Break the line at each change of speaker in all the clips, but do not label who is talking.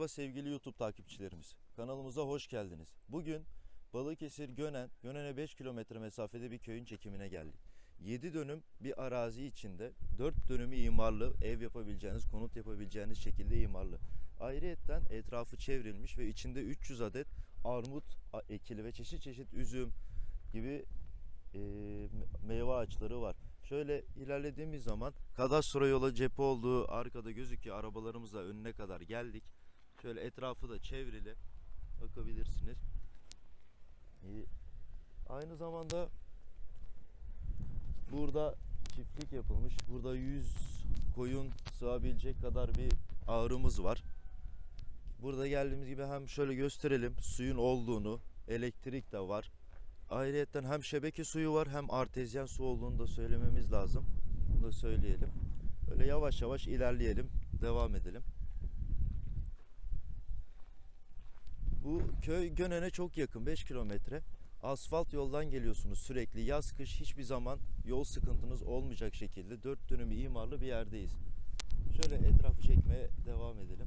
Merhaba sevgili YouTube takipçilerimiz. Kanalımıza hoş geldiniz. Bugün Balıkesir Gönen, Gönen'e 5 kilometre mesafede bir köyün çekimine geldik. 7 dönüm bir arazi içinde 4 dönümü imarlı, ev yapabileceğiniz, konut yapabileceğiniz şekilde imarlı. Ayrıyetten etrafı çevrilmiş ve içinde 300 adet armut ekili ve çeşit çeşit üzüm gibi e, me- meyve ağaçları var. Şöyle ilerlediğimiz zaman kadastro yola cephe olduğu arkada gözüküyor. Arabalarımızla önüne kadar geldik. Şöyle etrafı da çevrili. Bakabilirsiniz. Ee, aynı zamanda burada çiftlik yapılmış. Burada 100 koyun sığabilecek kadar bir ağrımız var. Burada geldiğimiz gibi hem şöyle gösterelim suyun olduğunu, elektrik de var. Ayrıyeten hem şebeke suyu var hem artezyen su olduğunu da söylememiz lazım. Bunu da söyleyelim. Böyle yavaş yavaş ilerleyelim, devam edelim. Bu köy Gönen'e çok yakın 5 kilometre. Asfalt yoldan geliyorsunuz sürekli. Yaz kış hiçbir zaman yol sıkıntınız olmayacak şekilde dört dönümü imarlı bir yerdeyiz. Şöyle etrafı çekmeye devam edelim.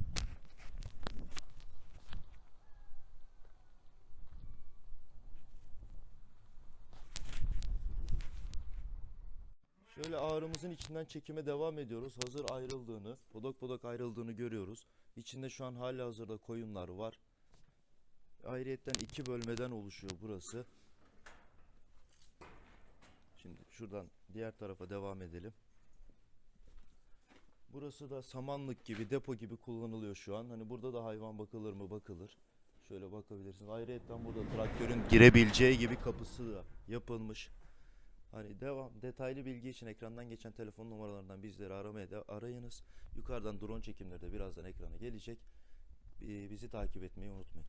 Şöyle ağrımızın içinden çekime devam ediyoruz. Hazır ayrıldığını, podak podak ayrıldığını görüyoruz. İçinde şu an hala hazırda koyunlar var. Ayrıyetten iki bölmeden oluşuyor burası. Şimdi şuradan diğer tarafa devam edelim. Burası da samanlık gibi, depo gibi kullanılıyor şu an. Hani burada da hayvan bakılır mı? Bakılır. Şöyle bakabilirsiniz. Ayrıyetten burada traktörün girebileceği gibi kapısı da yapılmış. Hani devam detaylı bilgi için ekrandan geçen telefon numaralarından bizleri aramaya da arayınız. Yukarıdan drone çekimleri de birazdan ekrana gelecek. Bi- Bizi takip etmeyi unutmayın.